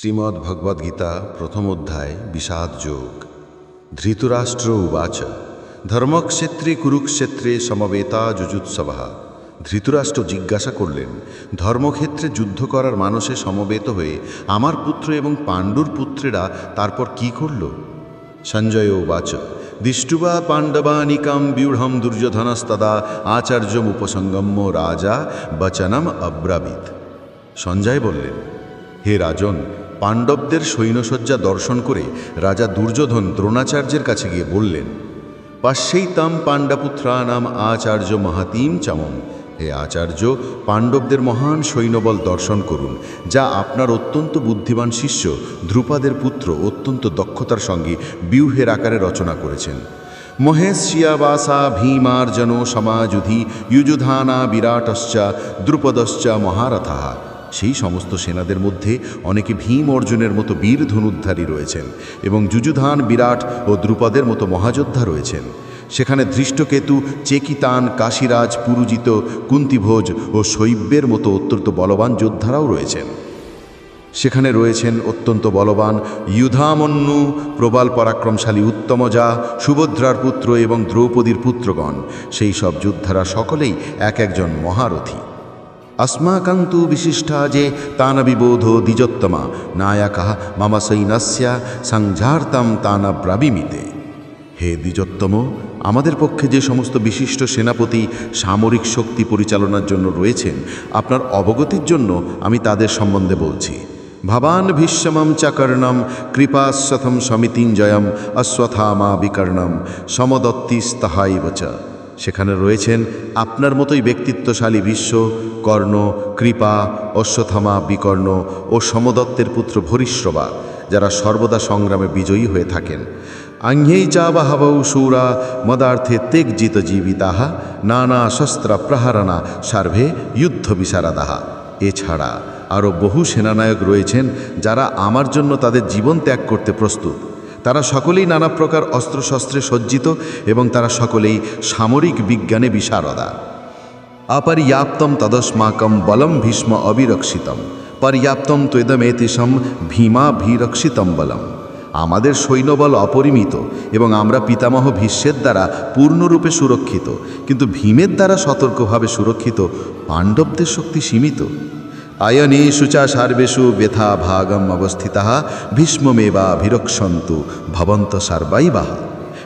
শ্রীমদ্ ভগবদ্গীতা প্রথম অধ্যায় বিষাদ যোগ। ধৃতরাষ্ট্র উবাচ। ধর্মক্ষেত্রে, কুরুক্ষেত্রে সমবেতা যুজুৎসভা ধৃতরাষ্ট্র জিজ্ঞাসা করলেন, ধর্মক্ষেত্রে যুদ্ধ করার মানুষে সমবেত হয়ে আমার পুত্র এবং পাণ্ডুর পুত্রেরা তারপর কি করল? সঞ্জয় উবাচ, দিষ্টুবা পাণ্ডবানিকাম ব্যূঢ়ম দুর্যোধনস্তদা আচার্যমুপসঙ্গম্য রাজা বচনম অব্রাবিত। সঞ্জয় বললেন, হে রাজন পাণ্ডবদের সৈন্যসজ্জা দর্শন করে রাজা দুর্যোধন দ্রোণাচার্যের কাছে গিয়ে বললেন পাশ্যেই তাম পাণ্ডাপুত্রানাম আচার্য মহাতিম চামম। হে আচার্য, পাণ্ডবদের মহান সৈন্যবল দর্শন করুন, যা আপনার অত্যন্ত বুদ্ধিমান শিষ্য ধ্রুপাদের পুত্র অত্যন্ত দক্ষতার সঙ্গে বিউহের আকারে রচনা করেছেন। মহেশ শিয়াবাসা ভীমার্জন সমাযুধি, যুযুধানা বিরাটশ্চা, দ্রুপদশ্চ মহারথাহা সেই সমস্ত সেনাদের মধ্যে অনেকে ভীম অর্জুনের মতো বীর ধনুদ্ধারী রয়েছেন এবং যুযুধান, বিরাট ও দ্রুপদের মতো মহাযোদ্ধা রয়েছেন। সেখানে ধৃষ্টকেতু, চেকিতান, কাশীরাজ, পুরুজিত, কুন্তিভোজ ও শৈব্যের মতো অত্যন্ত বলবান যোদ্ধারাও রয়েছেন। সেখানে রয়েছেন অত্যন্ত বলবান ইউধামন্যু, প্রবাল পরাক্রমশালী উত্তমজা, সুভদ্রার পুত্র এবং দ্রৌপদীর পুত্রগণ। সেই সব যোদ্ধারা সকলেই এক একজন মহারথী। ಅಸ್ಮಾಕಂತೂ ವಿಶಿಷ್ಟಾಜೆ ತಾನವಿಬೋಧೋ ದಿಜೋತ್ತಮ ನಾಯಕ ಮಮ ಸೈನ್ಯ ಸಂಜಾರ್ತಂ ತಾನ ಬ್ರಾಬಿಮಿತೆ হে দ্বিজোত্তম আমাদের পক্ষে যে সমস্ত বিশিষ্ট সেনাপতি সামরিক শক্তি পরিচালনার জন্য রয়েছেন, আপনার অবগতির জন্য আমি তাদের সম্বন্ধে বলছি। ভবান ভীষ্মম চাকর্ণম কৃপাশ্বথম সমিতিঞ্জয়ম, অশ্বথামা বিকর্ণম সমদত্তিস্তাহাইবচা সেখানে রয়েছেন আপনার মতোই ব্যক্তিত্বশালী বিশ্ব, কর্ণ, কৃপা অশ্বথামা বিকর্ণ ও সমদত্তের পুত্র ভরিশ্রবা, যারা সর্বদা সংগ্রামে বিজয়ী হয়ে থাকেন। আঙ্ঘেই চাবাহাবৌ সৌরা মদার্থে তেগজিত জীবিতাহা নানা শস্ত্র প্রহারণা সার্ভে যুদ্ধ বিশারাদাহা এছাড়া আরও বহু সেনানায়ক রয়েছেন যারা আমার জন্য তাদের জীবন ত্যাগ করতে প্রস্তুত। তারা সকলেই নানা প্রকার অস্ত্রশস্ত্রে সজ্জিত এবং তারা সকলেই সামরিক বিজ্ঞানে বিশারদা। অপর্যাপ্তম তদস্মাকম বলম ভীষ্ম অবিরক্ষিতম। পর্যাপ্তম ত্বেদমেতিসম ভীমা ভীরক্ষিতম বলম। আমাদের সৈন্যবল অপরিমিত এবং আমরা পিতামহ ভীষ্মের দ্বারা পূর্ণরূপে সুরক্ষিত। কিন্তু ভীমের দ্বারা সতর্কভাবে সুরক্ষিত পাণ্ডবদের শক্তি সীমিত। আয়নেষু চা সার্বেষু ব্যথা ভাগম অবস্থিতা ভীষ্মমেবা ভিরক্ষন্তু ভবন্ত সার্বাইবাহা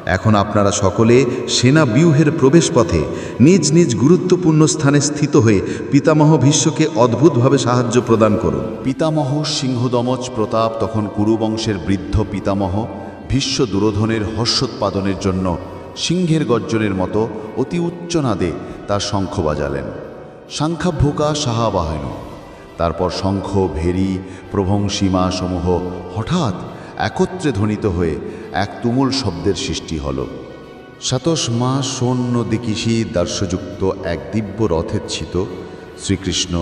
এখন আপনারা সকলে সেনা ব্যূহের প্রবেশপথে নিজ নিজ গুরুত্বপূর্ণ স্থানে স্থিত হয়ে পিতামহ ভীষ্মকে অদ্ভুতভাবে সাহায্য প্রদান করুন। পিতামহ সিংহদমজ প্রতাপ তখন কুরুবংশের বৃদ্ধ পিতামহ, ভীষ্ম দুরোধনের হর্ষোৎপাদনের জন্য সিংহের গর্জনের মতো অতি উচ্চ নাদে তার শঙ্খ বাজালেন। সাংখ্যাভোকা সাহাবাহন। তারপর শঙ্খ, ভেরি প্রভংসীমা সমূহ হঠাৎ একত্রে ধ্বনিত হয়ে এক তুমুল শব্দের সৃষ্টি হল। সাতশ মা সৈন্য দিকিসি দার্শযুক্ত এক দিব্য রথের ছিত শ্রীকৃষ্ণ,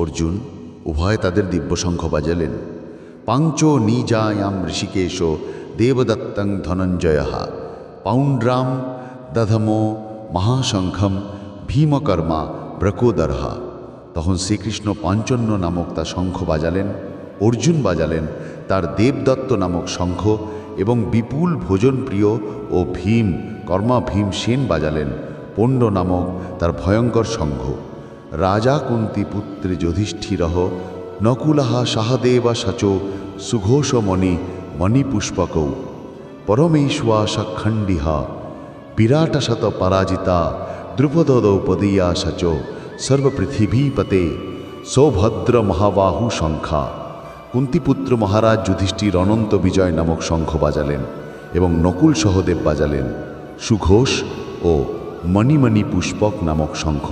অর্জুন উভয় তাদের দিব্যশঙ্খ বাজালেন। পাঞ্চ নিজায়াম ঋষিকেশ দেবদত্তং ধনঞ্জয়। পাউণ্ড্রাম দধমো মহাশঙ্খম ভীমকর্মা ব্রকোদরহা তখন শ্রীকৃষ্ণ পাঞ্চন্য নামক তা শঙ্খ বাজালেন, অর্জুন বাজালেন, তার দেবদত্ত নামক শঙ্খ এবং বিপুল ভোজনপ্রিয় ও ভীম, কর্মা ভীম সেন বাজালেন, পণ্ড নামক তার ভয়ঙ্কর শঙ্খ। রাজা কুন্তি পুত্রে যুধিষ্ঠিরহ, নকুলাহা সাহাদেবা সাচো সুঘোষমণি মণিপুষ্পকৌ। পরমেশ্বশখণ্ডিহা বিরাটশত পরাজিতা দ্রুপদৌপদীয়া সচ সর্বপৃথিবীপতে সৌভদ্র মহাবাহু শঙ্খা। কুন্তিপুত্র মহারাজ যুধিষ্ঠির অনন্ত বিজয় নামক শঙ্খ বাজালেন এবং নকুল সহদেব বাজালেন, সুঘোষ ও মণিমণি পুষ্পক নামক শঙ্খ।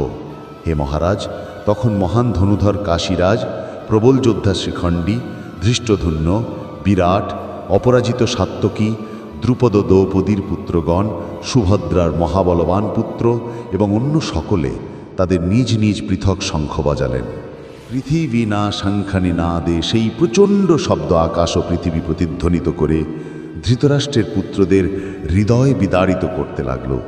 হে মহারাজ, তখন মহান ধনুধর কাশীরাজ, প্রবল যোদ্ধা শ্রীখণ্ডী, ধৃষ্টধন্য, বিরাট, অপরাজিত সাত্তকী, দ্রুপদ দ্রৌপদীর পুত্রগণ, সুভদ্রার মহাবলবান পুত্র এবং অন্য সকলে তাদের নিজ নিজ পৃথক শঙ্খ বাজালেন। পৃথিবী না শঙ্খানি না দে সেই প্রচণ্ড শব্দ আকাশ ও পৃথিবী প্রতিধ্বনিত করে ধৃতরাষ্ট্রের পুত্রদের হৃদয় বিদারিত করতে লাগল।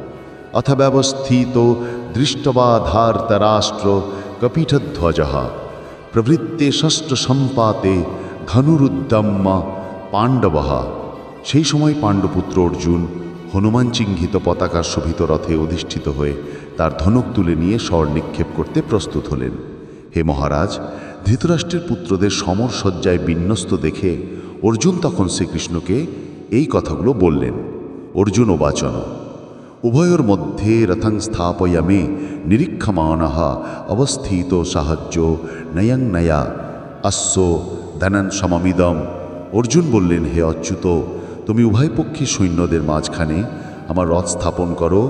অথব্যবস্থিত দৃষ্টবাধার্তরাষ্ট্র কপিঠধ্বজ প্রভৃত্তে ষষ্ঠ সম্পাতে ধনুরুদ্দাম্মা পাণ্ডবহা সেই সময় পাণ্ডপুত্র অর্জুন হনুমান চিহ্নিত পতাকার শোভিত রথে অধিষ্ঠিত হয়ে তার ধনুক তুলে নিয়ে স্বর নিক্ষেপ করতে প্রস্তুত হলেন। হে মহারাজ, ধৃতরাষ্ট্রের পুত্রদের সমর সজ্জায় বিন্যস্ত দেখে অর্জুন তখন শ্রীকৃষ্ণকে এই কথাগুলো বললেন। অর্জুন বাচন, উভয়োর মধ্যে রথং স্থাপয়ামে নিরীক্ষমাণः অবস্থিত সাহায্য নয়ং নয়া, অশ্ব ধনন সমমিদম। অর্জুন বললেন, হে অচ্যুত তুমি উভয় পক্ষী সৈন্যদের মাঝখানে আমার রথ স্থাপন করো,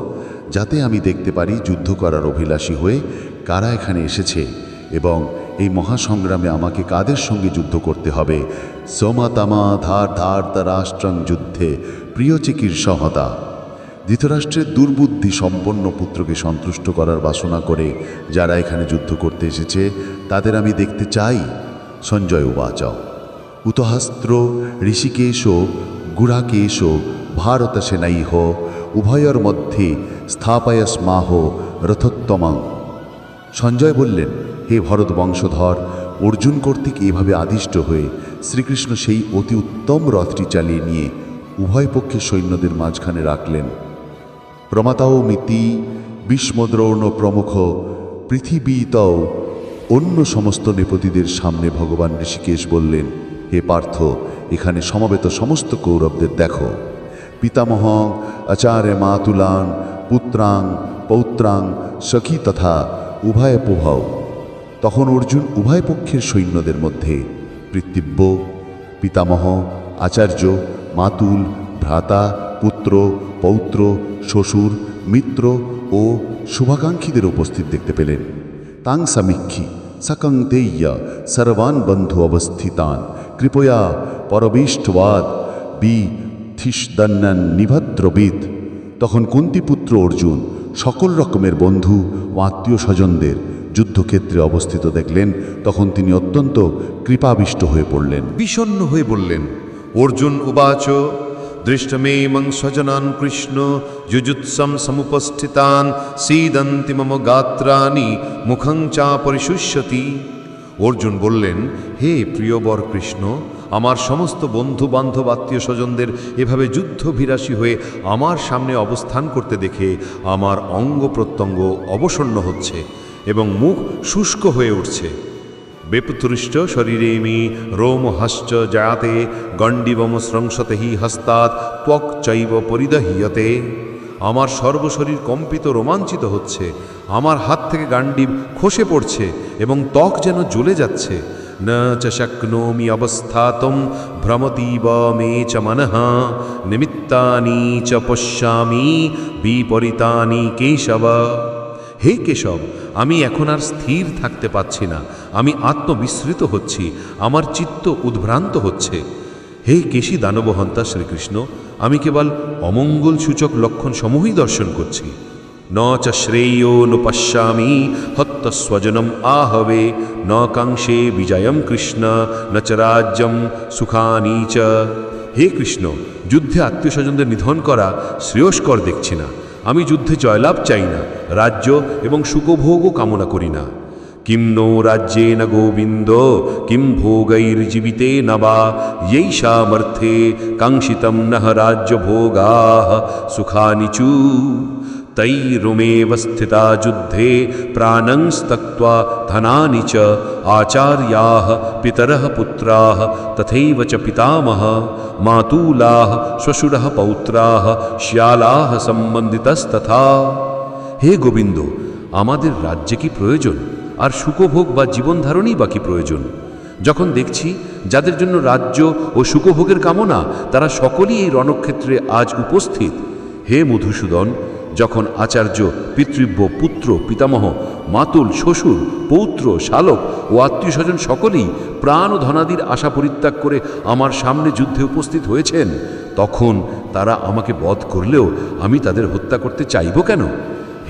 যাতে আমি দেখতে পারি যুদ্ধ করার অভিলাষী হয়ে কারা এখানে এসেছে এবং এই মহাসংগ্রামে আমাকে কাদের সঙ্গে যুদ্ধ করতে হবে। সোমাতামা ধার ধার তা রাষ্ট্রং যুদ্ধে প্রিয় চিকিৎসহতা ধৃতরাষ্ট্রের দুর্বুদ্ধি সম্পন্ন পুত্রকে সন্তুষ্ট করার বাসনা করে যারা এখানে যুদ্ধ করতে এসেছে, তাদের আমি দেখতে চাই। সঞ্জয় উবাচ উতহাস্ত্র ঋষিকেশ গুড়াকেশ, ভারত সেনাই সেনাইহ উভয়ের মধ্যে স্থাপয় স্মাহ রথোত্তমাং। সঞ্জয় বললেন, হে ভরত বংশধর, অর্জুন কর্তৃক এভাবে আদিষ্ট হয়ে শ্রীকৃষ্ণ সেই অতি উত্তম রথটি চালিয়ে নিয়ে উভয় পক্ষের সৈন্যদের মাঝখানে রাখলেন। প্রমাতাও মিতি, বিষ্মদ্রৌণ প্রমুখ, পৃথিবীতও অন্য সমস্ত নেপতিদের সামনে ভগবান ঋষিকেশ বললেন, হে পার্থ এখানে সমবেত সমস্ত কৌরবদের দেখো। পিতামহ আচার্য মাতুলান, পুত্রাং, পৌত্রাং, সখী তথা উভয় প্রভাও তখন অর্জুন উভয় পক্ষের সৈন্যদের মধ্যে পৃথিব্য পিতামহ, আচার্য, মাতুল, ভ্রাতা, পুত্র, পৌত্র, শ্বশুর, মিত্র ও শুভাকাঙ্ক্ষীদের উপস্থিত দেখতে পেলেন। তাং সমীক্ষী, সকং তেয়্য, সর্বান বন্ধু অবস্থিতান। কৃপয়া পরবিষ্টবাদ বি থিসদন্নন নিভদ্রবিদ। তখন কুন্তিপুত্র অর্জুন সকল রকমের বন্ধু ও আত্মীয় স্বজনদের যুদ্ধক্ষেত্রে অবস্থিত দেখলেন। তখন তিনি অত্যন্ত কৃপাবিষ্ট হয়ে পড়লেন। বিষণ্ণ হয়ে বললেন, অর্জুন উবাচ, দৃষ্টমেমং স্বজনান কৃষ্ণ যুজুৎসম সমুপস্থিতান, সীদন্তি মম গাত্রানি মুখং চা পরিশুষ্যতি। অর্জুন বললেন, হে প্রিয়বর কৃষ্ণ আমার সমস্ত বন্ধু বান্ধব আত্মীয় স্বজনদের এভাবে যুদ্ধভিরাসী হয়ে আমার সামনে অবস্থান করতে দেখে আমার অঙ্গ প্রত্যঙ্গ অবসন্ন হচ্ছে এবং মুখ শুষ্ক হয়ে উঠছে। বেপুতুষ্ট শরীরেমি রোমহশ্চ জায়াতে গণ্ডিবম স্রংসতে হি হস্তাৎ ত্বক চৈব পরিদহীয়তে। আমার সর্বশরীর কম্পিত রোমাঞ্চিত হচ্ছে, আমার হাত থেকে গান্ডিব খসে পড়ছে এবং ত্বক যেন জ্বলে যাচ্ছে। ন চ শক্নোমি অবস্থাতম ভ্রমতীব মে চ মনঃ নিমিত্তানি চ পশ্যামি বিপরীতানি কেশব। হে কেশব, আমি এখন আর স্থির থাকতে পাচ্ছি না। আমি আত্মবিস্মৃত হচ্ছি। আমার চিত্ত উদ্ভ্রান্ত হচ্ছে। হে কেশী দানবহন্তা শ্রীকৃষ্ণ, আমি কেবল অমঙ্গল সূচক লক্ষণ সমূহই দর্শন করছি। ন চ শ্রেয় ন পশ্যামি হত্ত স্বজনম আহবে ন কাংক্ষে বিজয়ম কৃষ্ণ ন চ রাজ্যম সুখানি চ হে কৃষ্ণ যুদ্ধে আত্মীয় স্বজনদের নিধন করা শ্রেয়স্কর দেখছি না আমি যুদ্ধে জয়লাভ চাই না রাজ্য এবং সুখভোগও কামনা করি না কিম নো রাজ্যেন গোবিন্দ কিম ভোগৈর্জীবিতে ন বা यैषामर्थे কাঙ্ক্ষিতম নহ রাজ্যভোগা সুখানি চু তৈরুমেব স্থিতা যুদ্ধে প্রাণং ত্যক্ত্বা ধনানি চ আচার্যাः পিতরः পুত্রাः তথৈব চ পিতামহ মাতুলাः শ্বশুরः পৌত্রাः শ্যালাः সম্বন্ধিতস্তথা হে গোবিন্দ আমাদের রাজ্যে কি প্রয়োজন? আর সুখভোগ বা জীবনধারণই বা কি প্রয়োজন? যখন দেখছি যাদের জন্য রাজ্য ও সুখভোগের কামনা, তারা সকলেই এই রণক্ষেত্রে আজ উপস্থিত। হে মধুসূদন যখন আচার্য পিতৃব্য পুত্র পিতামহ, মাতুল, শ্বশুর, পৌত্র, শালক ও আত্মীয় স্বজন সকলেই প্রাণ ও ধনাদির আশা পরিত্যাগ করে আমার সামনে যুদ্ধে উপস্থিত হয়েছেন, তখন তারা আমাকে বধ করলেও আমি তাদের হত্যা করতে চাইব কেন?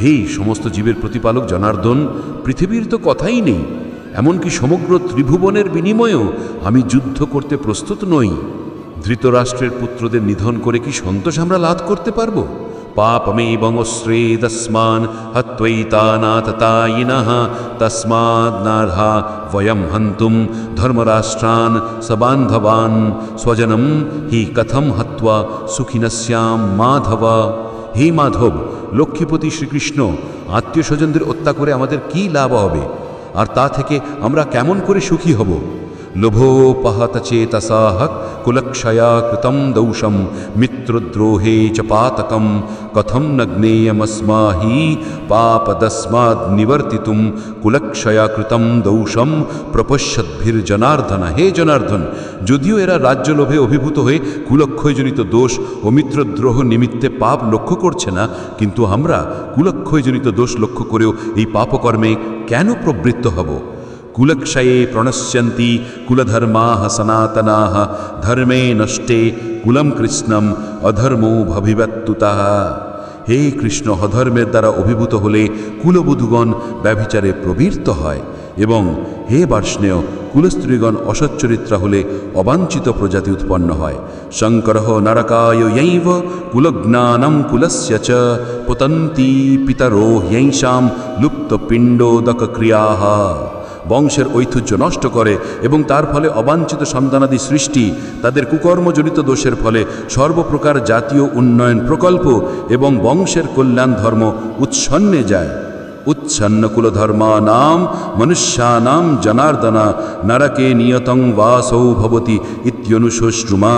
হে সমস্ত জীবের প্রতিপালক জনার্দন, পৃথিবীর তো কথাই নেই। এমনকি সমগ্র ত্রিভুবনের বিনিময়েও আমি যুদ্ধ করতে প্রস্তুত নই। ধৃতরাষ্ট্রের পুত্রদের নিধন করে কি সন্তোষ আমরা লাভ করতে পারব? पापमेवमुश्रेदस्मान् हत्वैतानाततायिनः तस्मान्नार्हा वयं हन्तुं धर्मराष्ट्रान् सबान्धवान् स्वजनं हि कथं हत्वा सुखिनस्यां माधव হে মাধব লক্ষ্মীপতি শ্রীকৃষ্ণ আত্মীয় স্বজনদের হত্যা করে আমাদের কি লাভ হবে আর তা থেকে আমরা কেমন করে সুখী হব লোভোপহত চেতসাহ কৃতম দৌষম মিত্রদ্রোহে চ পাতকম কথম ন জ্ঞেয়মস্মাহি পাপদস্মাদ নিবর্তিতুম কুলক্ষয়া কৃতম দৌষম প্রপশ্যদ্ভির্জনার্দন হে জনার্দন যদিও এরা রাজ্য লোভে অভিভূত হয়ে কুলক্ষয়জনিত দোষ ও মিত্রদ্রোহ নিমিত্তে পাপ লক্ষ্য করছে না, কিন্তু আমরা কুলক্ষয়জনিত দোষ লক্ষ্য করেও এই পাপকর্মে কেন প্রবৃত্ত হব? কুলক্ষয়ে প্রণশ্যন্তি কুলধর্মা সনাতনা ধর্মে নষ্টে কুলম কৃষ্ণম অধর্মো ভবিবত্তুতা হে কৃষ্ণ, অধর্মের দ্বারা অভিভূত হলে কুলবধূগণ ব্যভিচারে প্রবৃত্ত হয় এবং হে বার্ষ্ণেয়, কুলস্ত্রীগণ অসচ্চরিত্রা হলে অবাঞ্ছিত প্রজাতি উৎপন্ন হয়। শঙ্কর নরকায় যৈব কুলজ্ঞানম কুলস্য চ পতন্তি পিতরো হ্যৈষাম লুপ্তপিণ্ডোদক ক্রিয়া বংশের ঐতিহ্য নষ্ট করে এবং তার ফলে অবাঞ্ছিত সন্তানাদি সৃষ্টি, তাদের কুকর্মজনিত দোষের ফলে সর্বপ্রকার জাতীয় উন্নয়ন প্রকল্প এবং বংশের কল্যাণ ধর্ম উচ্ছন্নে যায়। উচ্ছন্ন কুলধর্মানাম মনুষ্যানাম জনার্দনা নরকে নিয়তং বাসৌ ভবতি ইত্যনুশ্রুমা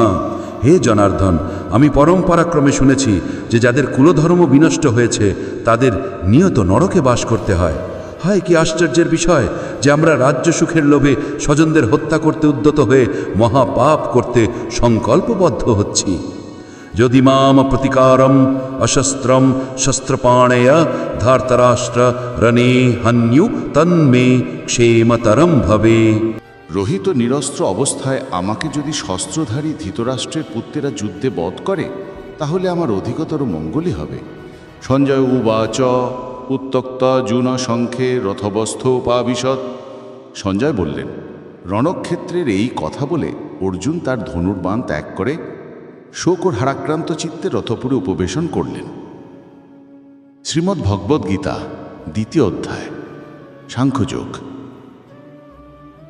হে জনার্দন, আমি পরম্পরাক্রমে শুনেছি যে যাদের কুলধর্ম বিনষ্ট হয়েছে, তাদের নিয়ত নরকে বাস করতে হয়। হায় কি আশ্চর্যের বিষয় যে আমরা রাজ্য সুখের লোভে স্বজনদের হত্যা করতে উদ্যত হয়ে মহাপাপ করতে সংকল্পবদ্ধ হচ্ছি। যদি মাম প্রতিকারম অশস্ত্রম শস্ত্রপাণেয় ধার্তরাষ্ট্র রণে হন্যু তন্মে ক্ষেমতরম ভবে। রহিত নিরস্ত্র অবস্থায় আমাকে যদি শস্ত্রধারী ধৃতরাষ্ট্রের পুত্রেরা যুদ্ধে বধ করে, তাহলে আমার অধিকতর মঙ্গলই হবে। সঞ্জয় উবাচ। উত্তক্ত জুন শঙ্খে রথবস্থ উপাবিশদ। সঞ্জয় বললেন, রণক্ষেত্রের এই কথা বলে অর্জুন তার ধনুর্বাণ ত্যাগ করে শোক ও হারাক্রান্ত চিত্তে রথপুরে উপবেশন করলেন। শ্রীমদ্ ভগবদ্গীতা দ্বিতীয় অধ্যায়, সাংখ্যযোগ।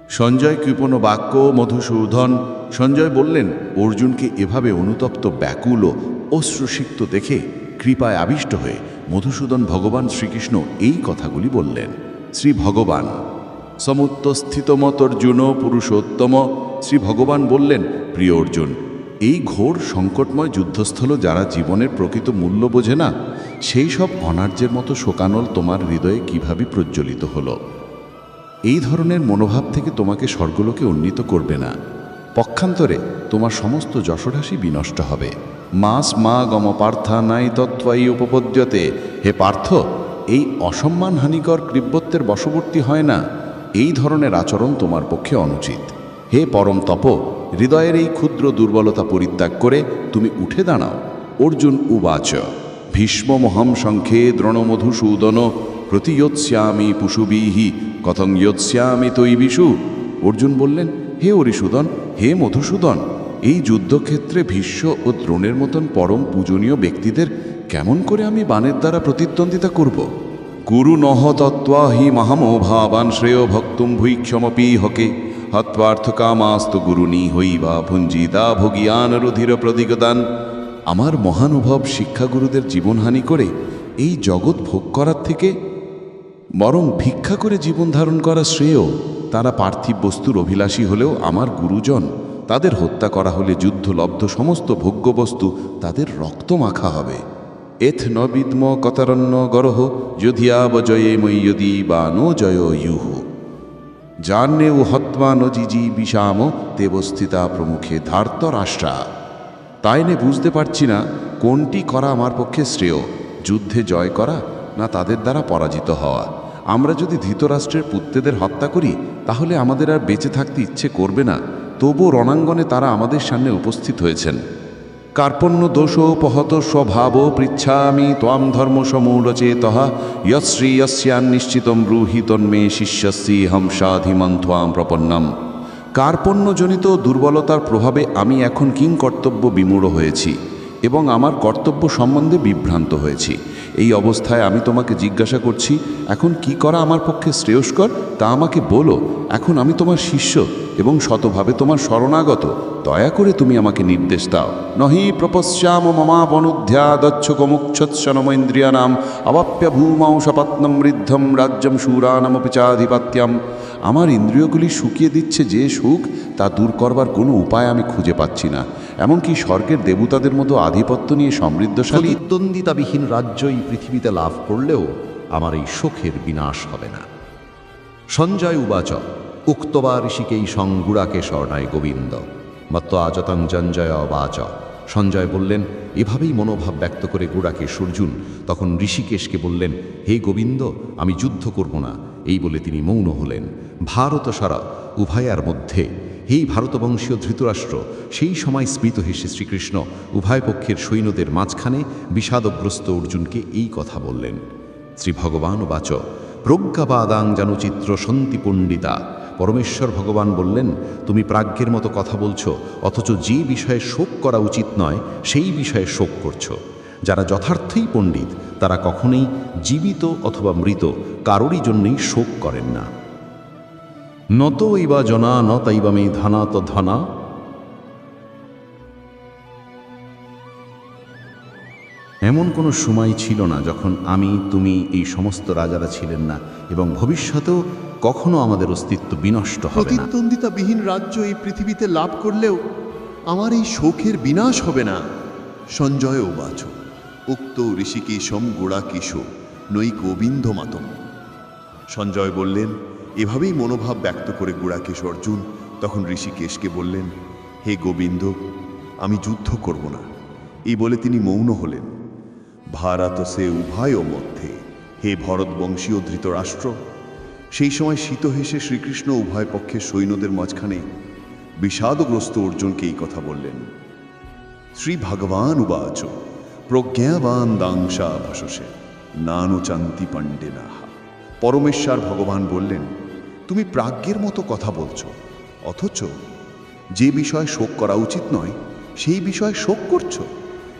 সঞ্জয় কৃপণ বাক্য মধুসূদন সঞ্জয় বললেন, অর্জুনকে এভাবে অনুতপ্ত ব্যাকুল ও অশ্রুসিক্ত দেখে কৃপায় আবিষ্ট হয়ে মধুসূদন ভগবান শ্রীকৃষ্ণ এই কথাগুলি বললেন। শ্রী ভগবান সমুত্তস্থিতমত অর্জুন পুরুষোত্তম, শ্রী ভগবান বললেন, প্রিয় অর্জুন, এই ঘোর সংকটময় যুদ্ধস্থল যারা জীবনের প্রকৃত মূল্য বোঝে না, সেই সব অনার্যের মতো শোকানল তোমার হৃদয়ে কীভাবে প্রজ্বলিত হলো? এই ধরনের মনোভাব থেকে তোমাকে স্বর্গলোকে উন্নীত করবে না। পক্ষান্তরে তোমার সমস্ত যশোরাশি বিনষ্ট হবে। মাস মা পার্থা নাই তত্ত্বাই উপপদ্যতে। হে পার্থ, এই অসম্মানহানিকর কৃব্যত্বের বশবর্তী হয় না। এই ধরনের আচরণ তোমার পক্ষে অনুচিত। হে পরম তপ, হৃদয়ের এই ক্ষুদ্র দুর্বলতা পরিত্যাগ করে তুমি উঠে দাঁড়াও। অর্জুন উবাচ, ভীষ্ম মহম শঙ্খে দ্রণমধুসূদন, প্রতিয়োৎস্যামি পুষুবিহি, কথং যোৎস্যামি তৈ বিষু অর্জুন বললেন, হে অরিসূদন, হে মধুসূদন এই যুদ্ধক্ষেত্রে ভীষ্ম ও দ্রোণের মতন পরম পূজনীয় ব্যক্তিদের কেমন করে আমি বাণের দ্বারা প্রতিদ্বন্দ্বিতা করব? গুরু নহ তত্ত্বা হি মহামো ভাবান শ্রেয় ভক্তুম ভুইক্ষমপি হকে, হত্বার্থ হত্বার্থকামাস্তু গুরুনি হইবা ভুঞ্জিতা ভোগিয়ান রুধির প্রদিগদান। আমার মহানুভব শিক্ষাগুরুদের জীবনহানি করে এই জগৎ ভোগ করার থেকে বরং ভিক্ষা করে জীবন ধারণ করা শ্রেয়, তারা পার্থিব বস্তুর অভিলাষী হলেও আমার গুরুজন। তাদের হত্যা করা হলে যুদ্ধলব্ধ সমস্ত ভোগ্যবস্তু তাদের রক্ত মাখা হবে। এথ ন বিদ্ম কতারণ্য গরহ যধিয়াবজয়ে ময়্যদি বা নো জয় ইউহ। জান্নে ও হত্মা নজিজি বিষাম দেবস্থিতা প্রমুখে ধার্ত রাষ্ট্রা। তাই নে বুঝতে পারছি না কোনটি করা আমার পক্ষে শ্রেয়, যুদ্ধে জয় করা না তাদের দ্বারা পরাজিত হওয়া। আমরা যদি ধৃতরাষ্ট্রের পুত্রেদের হত্যা করি, তাহলে আমাদের আর বেঁচে থাকতে ইচ্ছে করবে না। তবু রণাঙ্গনে তারা আমাদের সামনে উপস্থিত হয়েছেন। কার্পণ্য দোষোপহত স্বভাব পৃচ্ছামি ত্বাম ধর্ম সমূলচেতঃ যশ্রী যস্যান নিশ্চিতম ব্রূহি তন্মে শিষ্যস্যি হংসাধিমন ত্বাম প্রপন্নম। কার্পণ্যজনিত দুর্বলতার প্রভাবে আমি এখন কিং কর্তব্য বিমূঢ় হয়েছি এবং আমার কর্তব্য সম্বন্ধে বিভ্রান্ত হয়েছি। এই অবস্থায় আমি তোমাকে জিজ্ঞাসা করছি, এখন কি করা আমার পক্ষে শ্রেয়স্কর? তা আমাকে বলো, এখন আমি তোমার শিষ্য এবং শতভাবে তোমার শরণাগত। দয়া করে তুমি আমাকে নির্দেশ দাও। নহি প্রপশ্যাম মমা বনুধ্যাদচ্ছ গমুচ্ছৎসনমেন্দ্রিয়ানাম অবাপ্য ভূমাও সপত্নম বৃদ্ধম রাজ্যম শূরানামপি চাধিপত্যম আমার ইন্দ্রিয়গুলি শুকিয়ে দিচ্ছে যে সুখ, তা দূর করবার কোনো উপায় আমি খুঁজে পাচ্ছি না। এমনকি স্বর্গের দেবতাদের মতো আধিপত্য নিয়ে সমৃদ্ধশালী প্রতিদ্বন্দ্বিতাবিহীন রাজ্য এই পৃথিবীতে লাভ করলেও আমার এই শোকের বিনাশ হবে না। সঞ্জয় উবাচ, উক্তবা ঋষিকেই সংগুড়াকে স্বর্ণায় গোবিন্দ। মত্ত আজতং জঞ্জয় অবাচ সঞ্জয় বললেন, এভাবেই মনোভাব ব্যক্ত করে গুড়াকে সূর্যুন তখন ঋষিকেশকে বললেন, হে গোবিন্দ, আমি যুদ্ধ করব না। এই বলে তিনি মৌন হলেন। ভারত সারা উভয়ার মধ্যে হেই ভারতবংশীয় ধৃতরাষ্ট্র, সেই সময় স্মৃত হেসে শ্রীকৃষ্ণ উভয় পক্ষের সৈন্যদের মাঝখানে বিষাদগ্রস্ত অর্জুনকে এই কথা বললেন। শ্রী ভগবান বাচ, প্রজ্ঞাবাদাং জানুচিত্র সন্তি পণ্ডিতা। পরমেশ্বর ভগবান বললেন, তুমি প্রাজ্ঞের মতো কথা বলছো, অথচ যে বিষয়ে শোক করা উচিত নয়, সেই বিষয়ে শোক করছ। যারা যথার্থই পণ্ডিত, তারা কখনোই জীবিত অথবা মৃত, কারোরই জন্যই শোক করেন না। নত ইবা জনা ন তাইবা মে ধনা, তো ধনা। এমন কোনো সময় ছিল না যখন আমি, তুমি এই সমস্ত রাজারা ছিলেন না এবং ভবিষ্যতেও কখনো আমাদের অস্তিত্ব বিনষ্ট হবে না। প্রতিদ্বন্দ্বিতাবিহীন রাজ্য এই পৃথিবীতে লাভ করলেও আমার এই শোকের বিনাশ হবে না। সঞ্জয় উবাচ, উক্ত ঋষিকেশম গোড়াকেশ, নৈ গোবিন্দ মাতম সঞ্জয় বললেন এভাবেই মনোভাব ব্যক্ত করে গুড়াকেশ অর্জুন তখন ঋষিকেশকে বললেন, হে গোবিন্দ, আমি যুদ্ধ করব না। এই বলে তিনি মৌন হলেন। ভারত সে উভয় মধ্যে, হে ভরতবংশীয় ধৃতরাষ্ট্র, সেই সময় শীত হেসে শ্রীকৃষ্ণ উভয় পক্ষের সৈন্যদের মাঝখানে বিষাদগ্রস্ত অর্জুনকে এই কথা বললেন শ্রী ভগবান উবাচ, প্রজ্ঞাবান দাংশা ভাসসে নানুচান্তি পাণ্ডেনাহা পরমেশ্বর ভগবান বললেন তুমি প্রাজ্ঞের মতো কথা বলছো, অথচ যে বিষয়ে শোক করা উচিত নয়, সেই বিষয়ে শোক করছ।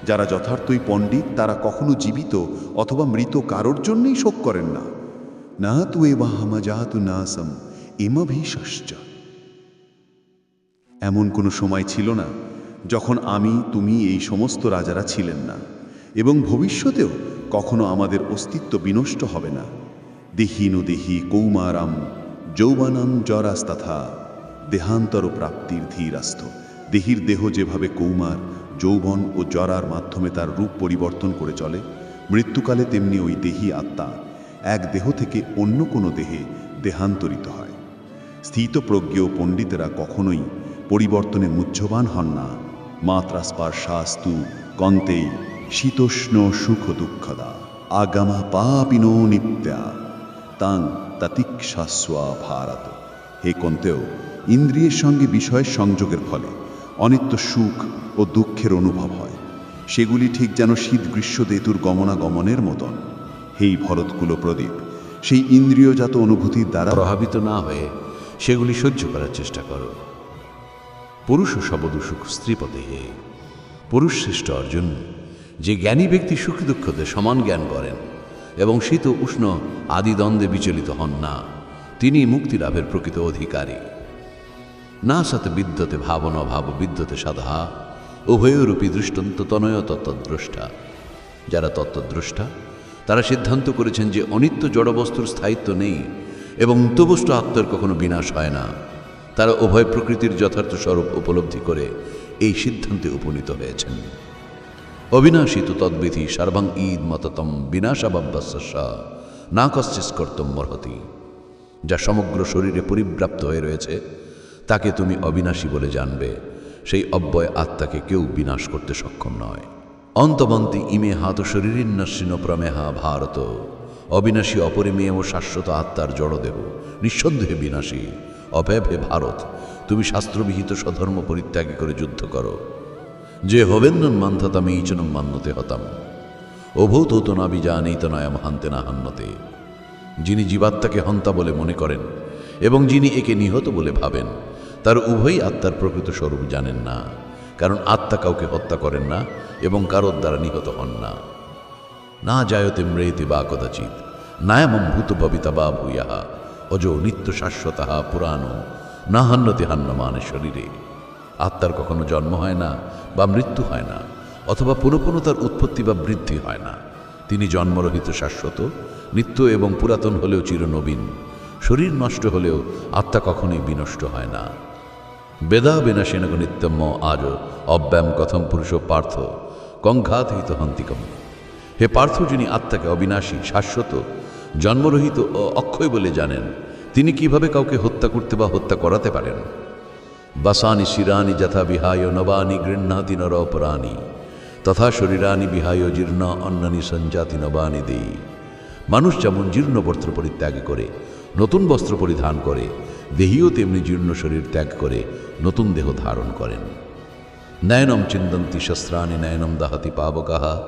যারা যথার্থই পণ্ডিত, তারা কখনো জীবিত অথবা মৃত কারোর জন্যই শোক করেন না। না তু এবাহামাজাতু নাসম ইমভিষশ্চ এমন কোনো সময় ছিল না যখন আমি, তুমি এই সমস্ত রাজারা ছিলেন না, এবং ভবিষ্যতেও কখনো আমাদের অস্তিত্ব বিনষ্ট হবে না। দেহিনু দেহি কৌমারাম যৌবনাম জরাস্তথা দেহান্তর প্রাপ্তির ধীরাস্থ। দেহির দেহ যেভাবে কৌমার, যৌবন ও জরার মাধ্যমে তার রূপ পরিবর্তন করে চলে, মৃত্যুকালে তেমনি ওই দেহি আত্মা এক দেহ থেকে অন্য কোনো দেহে দেহান্তরিত হয়। স্থিতপ্রজ্ঞ পণ্ডিতেরা কখনোই পরিবর্তনে মুহ্যবান হন না। মাত্রা স্পর্শাস্তু কন্তেই শীতোষ্ণ সুখ দুঃখদা। আগামা পাপিনো নিত্যা। তাং তাতিক্ষাস্বা ভারত। হে কন্তেও, ইন্দ্রিয়ের সঙ্গে বিষয়ের সংযোগের ফলে অনিত্য সুখ ও দুঃখের অনুভব হয়। সেগুলি ঠিক যেন শীত গ্রীষ্ম দেতুর গমনাগমনের মতন। হেই ভরতকুলো প্রদীপ, সেই ইন্দ্রিয়জাত অনুভূতির দ্বারা প্রভাবিত না হয়ে সেগুলি সহ্য করার চেষ্টা করো। পুরুষ শবদু সুখ স্ত্রীপদে পুরুষ শ্রেষ্ঠ অর্জুন, যে জ্ঞানী ব্যক্তি সুখ দুঃখতে সমান জ্ঞান করেন এবং শীত উষ্ণ আদি দ্বন্দ্বে বিচলিত হন না। তিনি মুক্তি লাভের প্রকৃত অধিকারী। না সাথে বিদ্যতে ভাবন ভাব বিদ্যতে সাধা, উভয়রূপী দৃষ্টান্ত তনয় তত্ত্বদ্রষ্টা। যারা তত্ত্বদ্রষ্টা, তারা সিদ্ধান্ত করেছেন যে অনিত্য জড়বস্তুর স্থায়িত্ব নেই এবং উক্তবস্তু আত্মার কখনো বিনাশ হয় না। তারা উভয় প্রকৃতির যথার্থ স্বরূপ উপলব্ধি করে এই সিদ্ধান্তে উপনীত হয়েছেন। অবিনাশী তু তদ্বিধি সর্বাং ঈদ মততম বিনাশাবাব্যাস্য না কশ্চিস কর্তম মর্হতি। যা সমগ্র শরীরে পরিব্রাপ্ত হয়ে রয়েছে, তাকে তুমি অবিনাশী বলে জানবে। সেই অব্যয় আত্মাকে কেউ বিনাশ করতে সক্ষম নয়। অন্তবন্তি ইমে হাত শরীরিন্নস্বিন প্রমেহা ভারত। অবিনাশী অপরিমেয় ও শাশ্বত আত্মার জড়দেহ, নিঃসন্দেহে বিনাশী। অপেভে ভারত, তুমি শাস্ত্রবিহিত স্বধর্ম পরিত্যাগী করে যুদ্ধ করো। যে হবেন্নন মান্থতাম এইচনম মান্যতে হতাম। অভূত তো না বিজানেই তো নয়াম হান্তে না হান্নতে। যিনি জীবাত্মাকে হন্তা বলে মনে করেন এবং যিনি একে নিহত বলে ভাবেন, তার উভয়ই আত্মার প্রকৃত স্বরূপ জানেন না, কারণ আত্মা কাউকে হত্যা করেন না এবং কারোর দ্বারা নিহত হন না। না জায়তে মৃতি বা কদাচিৎ, নায়ামম ভূত ভবিতা বা ভূয়া অজো নিত্য শাশ্বতাহা পুরাণ, না হান্নতি হান্নমানে শরীরে। আত্মার কখনো জন্ম হয় না বা মৃত্যু হয় না, অথবা পুনঃ তার উৎপত্তি বা বৃদ্ধি হয় না। তিনি জন্মরহিত শাশ্বত, নিত্য এবং পুরাতন হলেও চিরনবীন। শরীর নষ্ট হলেও আত্মা কখনোই বিনষ্ট হয় না। বেদা বিনাশেন নিত্যম আজ অব্যাম কথম পুরুষ পার্থ কঙ্ঘাতহিত হন্তিকম। হে পার্থ, যিনি আত্মাকে অবিনাশী, শাশ্বত, জন্মরহিত ও অক্ষয় বলে জানেন, তিনি কীভাবে কাউকে হত্যা করতে বা হত্যা করাতে পারেন? বাসানি শিরানি যথা বিহায় নবানি গৃহ্ণাতি নর অপরাণী। তথা শরীরানি বিহায় জীর্ণ অন্নানি সঞ্জাতি নবানি দেই মানুষ যেমন জীর্ণ বস্ত্র পরিত্যাগ করে, নতুন বস্ত্র পরিধান করে, দেহীও তেমনি জীর্ণ শরীর ত্যাগ করে, নতুন দেহ ধারণ করেন। নয়নম চিন্দন্তি শস্ত্রাণি নয়নম দাহতি পাবকাহা।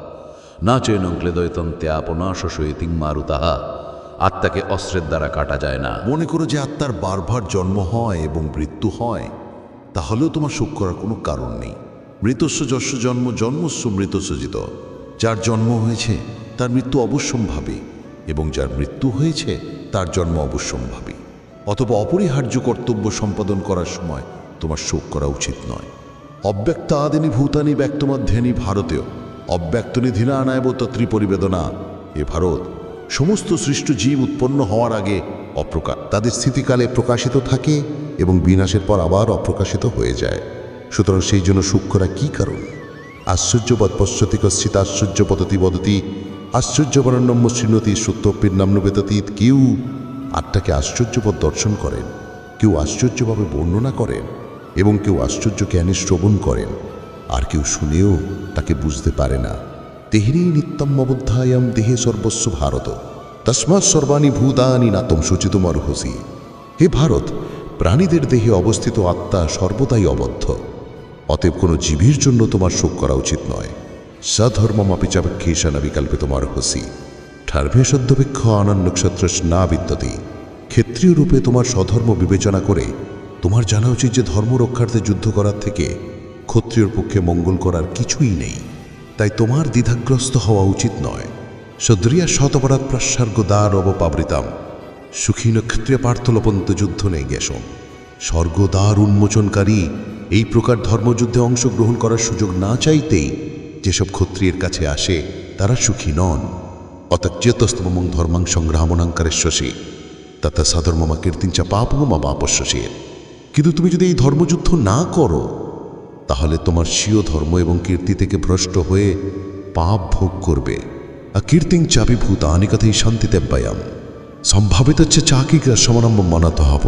না চৈনম ক্লেদয়তন্ত্যাপনা শোষয়তিং মারুতাহা। আত্মাকে অস্ত্রের দ্বারা কাটা যায় না। মনে করো যে আত্মার বারবার জন্ম হয় এবং মৃত্যু হয়। তাহলেও তোমার শোক করার কোনো কারণ নেই। মৃতস্ব যস্য জন্ম জন্মস্ব মৃতস্বজিত যার জন্ম হয়েছে, তার মৃত্যু অবশ্যম্ভাবী এবং যার মৃত্যু হয়েছে, তার জন্ম অবশ্যম্ভাবী। অথবা অপরিহার্য কর্তব্য সম্পাদন করার সময় তোমার শোক করা উচিত নয়। অব্যক্ত আদিনী ভূতানি ব্যক্তমধ্যানি ভারতেও। অব্যক্ত নিধিনানায়ব ত্রিপরিবেদনা। এ ভারত, সমস্ত সৃষ্ট জীব উৎপন্ন হওয়ার আগে অপ্রকাশ তাদের স্থিতিকালে প্রকাশিত থাকে এবং বিনাশের পর আবার অপ্রকাশিত হয়ে যায়। সুতরাং সেই জন্য করা কী কারণ? আশ্চর্যপদ পশ্যতি কশ্চিত আশ্চর্য পদতি বদতি আশ্চর্যবরণ্যম্য শৃণতি সত্যপ্পীর নাম্ন বেততীত কেউ আত্মাকে আশ্চর্যপদ দর্শন করেন, কেউ আশ্চর্যভাবে বর্ণনা করেন এবং কেউ আশ্চর্য জ্ঞানে শ্রবণ করেন, আর কেউ শুনেও তাকে বুঝতে পারে না। তেহরি নিত্যম অবধ্যায়াম দেহে সর্বস্ব ভারত, তস্মাৎ সর্বাণী ভূতানি নাতম সূচিত মরহসি হে ভারত প্রাণীদের দেহে অবস্থিত আত্মা সর্বদাই অবদ্ধ। অতএব কোনো জীবীর জন্য তোমার শোক করা উচিত নয়। সধর্ম সধর্মমাপি চাপক্ষীষানা তোমার হসি ঠার্ভে সদ্যপেক্ষ অনন্যক্ষত্র না বিদ্যতি। ক্ষেত্রীয় রূপে তোমার সধর্ম বিবেচনা করে তোমার জানা উচিত যে ধর্ম রক্ষার্থে যুদ্ধ করার থেকে ক্ষত্রিয়র পক্ষে মঙ্গল করার কিছুই নেই। তাই তোমার দ্বিধাগ্রস্ত হওয়া উচিত নয়। সদ্রিয়া শতপরাধ প্রস্বার্গ দ্বার অবপাবৃতাম। সুখী নক্ষত্রিয় পার্থলপন্ত যুদ্ধ নেই গেশম স্বর্গদ্বার উন্মোচনকারী এই প্রকার ধর্মযুদ্ধে অংশগ্রহণ করার সুযোগ না চাইতেই যেসব ক্ষত্রিয়ের কাছে আসে, তারা সুখী নন। অতচ্যেতস্তমং ধর্মাং সংগ্রামনাঙ্কারেশ্বসী তথা সাধর্মমা কীর্তিঞ্চা পাপমা পাপস্যসীর কিন্তু তুমি যদি এই ধর্মযুদ্ধ না করো, তাহলে তোমার স্বীয় ধর্ম এবং কীর্তি থেকে ভ্রষ্ট হয়ে পাপ ভোগ করবে। আর কীর্তিং চাবিভূত আনিকাতেই শান্তিতে ব্যায়াম সম্ভাবিত হচ্ছে চাকিকা সমারম্ভ মনাতে হব।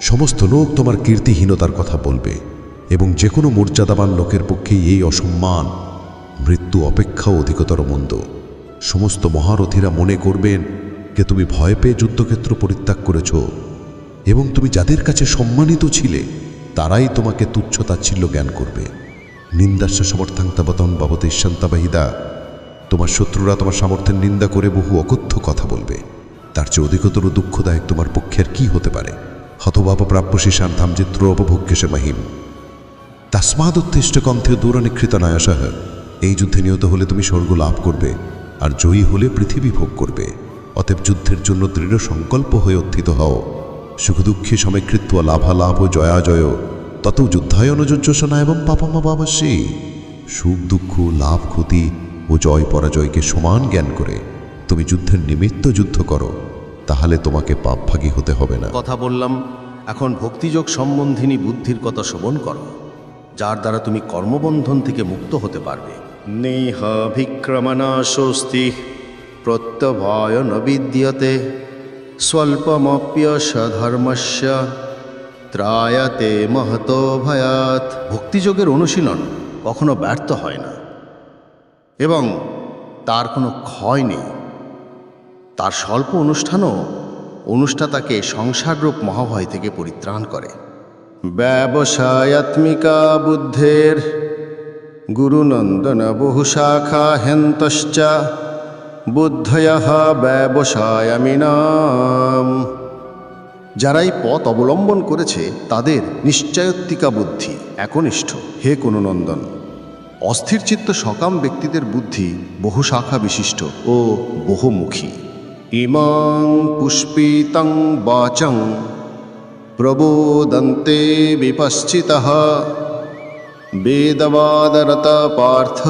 সমস্ত লোক তোমার কীর্তিহীনতার কথা বলবে এবং যে কোনো মর্যাদাবান লোকের পক্ষেই এই অসম্মান, মৃত্যু অপেক্ষাও অধিকতর মন্দ। সমস্ত মহারথীরা মনে করবেন যে তুমি ভয় পেয়ে যুদ্ধক্ষেত্র পরিত্যাগ করেছ এবং তুমি যাদের কাছে সম্মানিত ছিলে, তারাই তোমাকে তুচ্ছ তাচ্ছিল্য জ্ঞান করবে। নিন্দাস্য সমর্থাংতাবতন বাবতে শান্তাবাহিদা তোমার শত্রুরা তোমার সামর্থ্যের নিন্দা করে বহু অকথ্য কথা বলবে। তার চেয়ে অধিকতর দুঃখদায়ক তোমার পক্ষের কি হতে পারে? হতবাপ প্রাপ্য শিশান্তাম চিত্র অপভোগ্যসে মাহিম তাস্মাদুত্তিষ্ট কন্থীয় দূরনিকৃত নায়াসাহ এই যুদ্ধে নিহত হলে তুমি স্বর্গ লাভ করবে আর জয়ী হলে পৃথিবী ভোগ করবে। অতএব যুদ্ধের জন্য দৃঢ় সংকল্প হয়ে উত্থিত হও। সুখ দুঃখে সমীকৃত্ব লাভালাভ ও জয়াজয় তত যুদ্ধায় অনুযোজ্যসনা এবং পাপামা বাবাসী সুখ দুঃখ লাভ ক্ষতি ও জয় পরাজয়কে সমান জ্ঞান করে তুমি যুদ্ধের নিমিত্ত যুদ্ধ করো তাহলে তোমাকে পাপভাগী হতে হবে না। কথা বললাম এখন ভক্তিযোগ সম্বন্ধিনী বুদ্ধির কথা শ্রবণ করো যার দ্বারা তুমি কর্মবন্ধন থেকে মুক্ত হতে পারবে। নেহ বিক্রমণাশোস্তি প্রত্যভয় ন বিদ্যতে স্বল্পমপ্যশ ধর্মস্য ত্রায়তে মহত ভয়াত ভক্তিযোগের অনুশীলন কখনো ব্যর্থ হয় না এবং তার কোনো ক্ষয় নেই। তার স্বল্প অনুষ্ঠানও অনুষ্ঠাতাকে সংসাররূপ মহাভয় থেকে পরিত্রাণ করে। ব্যবসায়াত্মিকা বুদ্ধের গুরুনন্দন বহুশাখা হেন্তশ্চ বুদ্ধয় ব্যবসায়ামিনাম। যারা এই পথ অবলম্বন করেছে, তাদের নিশ্চয়ত্বিকা বুদ্ধি, একনিষ্ঠ। হে কোনো নন্দন অস্থির চিত্ত সকাম ব্যক্তিদের বুদ্ধি বহু শাখা বিশিষ্ট ও বহুমুখী। ইমাং পুষ্পিতং বাচং প্রবোদন্তে বিপশ্চিত বেদবাদরত পার্থ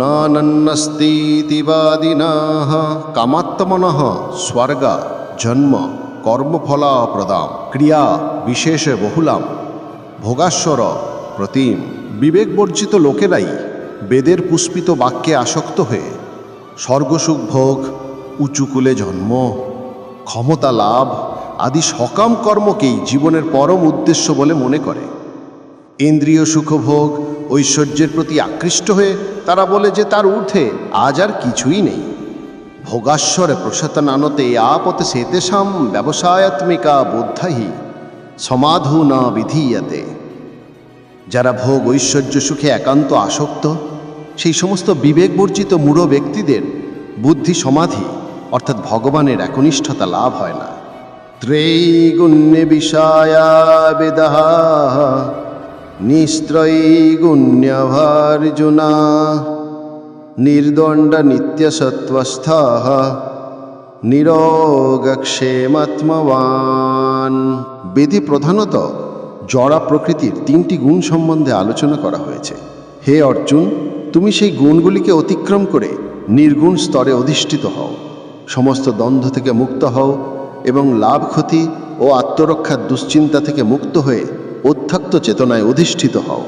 নানন্নস্তিবাদিনাহ কামাত্মনঃ স্বর্গ জন্ম কর্মফলাপ্রদাম ক্রিয়া বিশেষ বহুলাম ভোগাশ্বর প্রতিম বিবেকবর্জিত লোকেরাই বেদের পুষ্পিত বাক্যে আসক্ত হয়ে স্বর্গসুখ ভোগ উঁচুকুলে জন্ম, ক্ষমতা লাভ আদি সকাম কর্মকেই জীবনের পরম উদ্দেশ্য বলে মনে করে। ইন্দ্রিয় সুখভোগ, ঐশ্বর্যের প্রতি আকৃষ্ট হয়ে তারা বলে যে তার ঊর্ধ্বে আজ আর কিছুই নেই। ভোগাশ্বরে প্রসতনানতে আপতে সেতেষাম ব্যবসায়াত্মিকা বুদ্ধাহি সমাধু না বিধীয়তে। যারা ভোগ, ঐশ্বর্য, সুখে একান্ত আসক্ত, সেই সমস্ত বিবেকবর্জিত মূঢ় ব্যক্তিদের বুদ্ধি সমাধি অর্থাৎ ভগবানের একনিষ্ঠতা লাভ হয় না। ত্রৈগুণ্যে বিষয়া বেদাহ, নিস্ত্রৈগুণ্যভার্জুনা, নির্দণ্ড নিত্যসত্ত্বস্থ, নিরোগক্ষেমাত্মবান। বেদে প্রধানত জড়া প্রকৃতির তিনটি গুণ সম্বন্ধে আলোচনা করা হয়েছে। হে অর্জুন, তুমি সেই গুণগুলিকে অতিক্রম করে নির্গুণ স্তরে অধিষ্ঠিত হও। সমস্ত দ্বন্দ্ব থেকে মুক্ত হও এবং লাভ ক্ষতি ও আত্মরক্ষার দুশ্চিন্তা থেকে মুক্ত হয়ে অধ্যাত্ম চেতনায় অধিষ্ঠিত হও।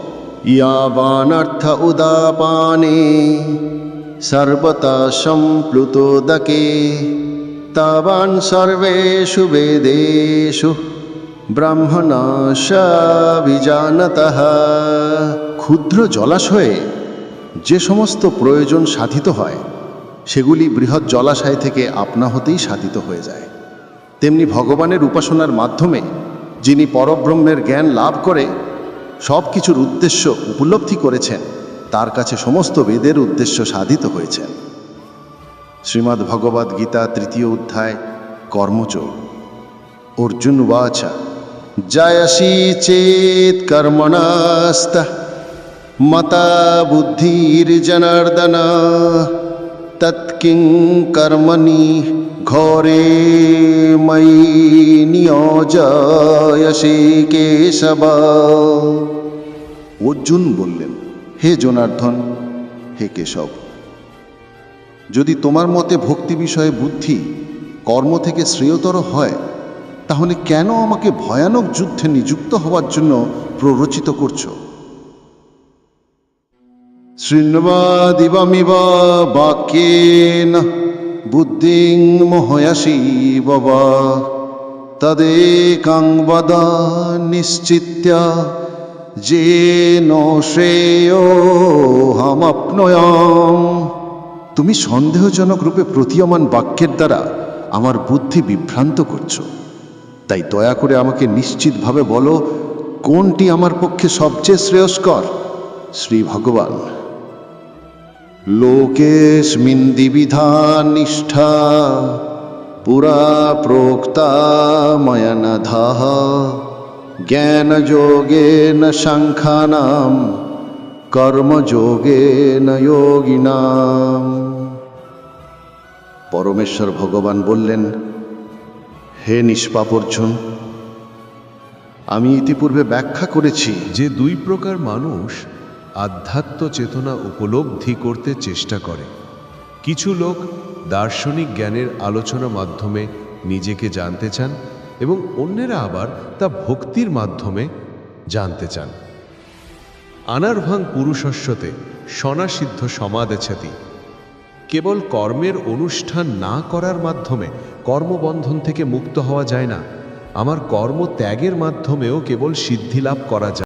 ইয়াবানার্থ উদাপানে সর্বতা সম্প্লুতোদকে তাবান সর্বেষু বেদেষু ব্রাহ্মণাশাভিজানত ক্ষুদ্র জলাশয়ে যে সমস্ত প্রয়োজন সাধিত হয় সেগুলি বৃহৎ জলাশয় থেকে আপনা হতেই সাধিত হয়ে যায়। তেমনি ভগবানের উপাসনার মাধ্যমে যিনি পরব্রহ্মের জ্ঞান লাভ করে সব কিছুর উদ্দেশ্য উপলব্ধি করেছেন, তার কাছে সমস্ত বেদের উদ্দেশ্য সাধিত হয়েছেন। শ্রীমদ্ ভগবদ্ গীতা তৃতীয় অধ্যায়, কর্মযোগ। অর্জুন বাচা জয়সি চেত কর্মণাস্ত, মতা বুদ্ধির্জনার্দন তৎকিং কর্মণি ঘোরে ময়ি নিয়োজয়সি কেশব অর্জুন বললেন, হে জনার্দন, হে কেশব, যদি তোমার মতে ভক্তি বিষয়ে বুদ্ধি কর্ম থেকে শ্রেয়তর হয়, তাহলে কেন আমাকে ভয়ানক যুদ্ধে নিযুক্ত হওয়ার জন্য প্ররোচিত করছ? শৃণ্বাদিবমিব বাক্যেন বুদ্ধিং মোহয়াসি বব তদেকাং বদ নিশ্চিত্য যে শ্রেয়হমপ্নয়াম। তুমি সন্দেহজনক রূপে প্রতীয়মান বাক্যের দ্বারা আমার বুদ্ধি বিভ্রান্ত করছ। তাই দয়া করে আমাকে নিশ্চিতভাবে বলো, কোনটি আমার পক্ষে সবচেয়ে শ্রেয়স্কর? শ্রী ভগবান। দ্বিবিধা নিষ্ঠা পুরা প্রোক্তা ময়নধাহ জ্ঞানযোগেন শঙ্খানাম কর্মযোগেন যোগিনাম পরমেশ্বর ভগবান বললেন হে নিষ্পাপ অর্জুন, আমি ইতিপূর্বে ব্যাখ্যা করেছি। যে দুই প্রকার মানুষ আধ্যাত্ম চেতনা উপলব্ধি করতে চেষ্টা করে। কিছু লোক দার্শনিক জ্ঞানের আলোচনা মাধ্যমে নিজেকে জানতে চান এবং অন্যেরা আবার তা ভক্তির মাধ্যমে জানতে চান। আনার্ভাং পুরুষস্বতে সনাসিদ্ধ সমাদেছাতি কেবল কর্মের অনুষ্ঠান না করার মাধ্যমে কর্মবন্ধন থেকে মুক্ত হওয়া যায় না। আমার কর্ম ত্যাগের মাধ্যমেও কেবল সিদ্ধি লাভ করা যায়।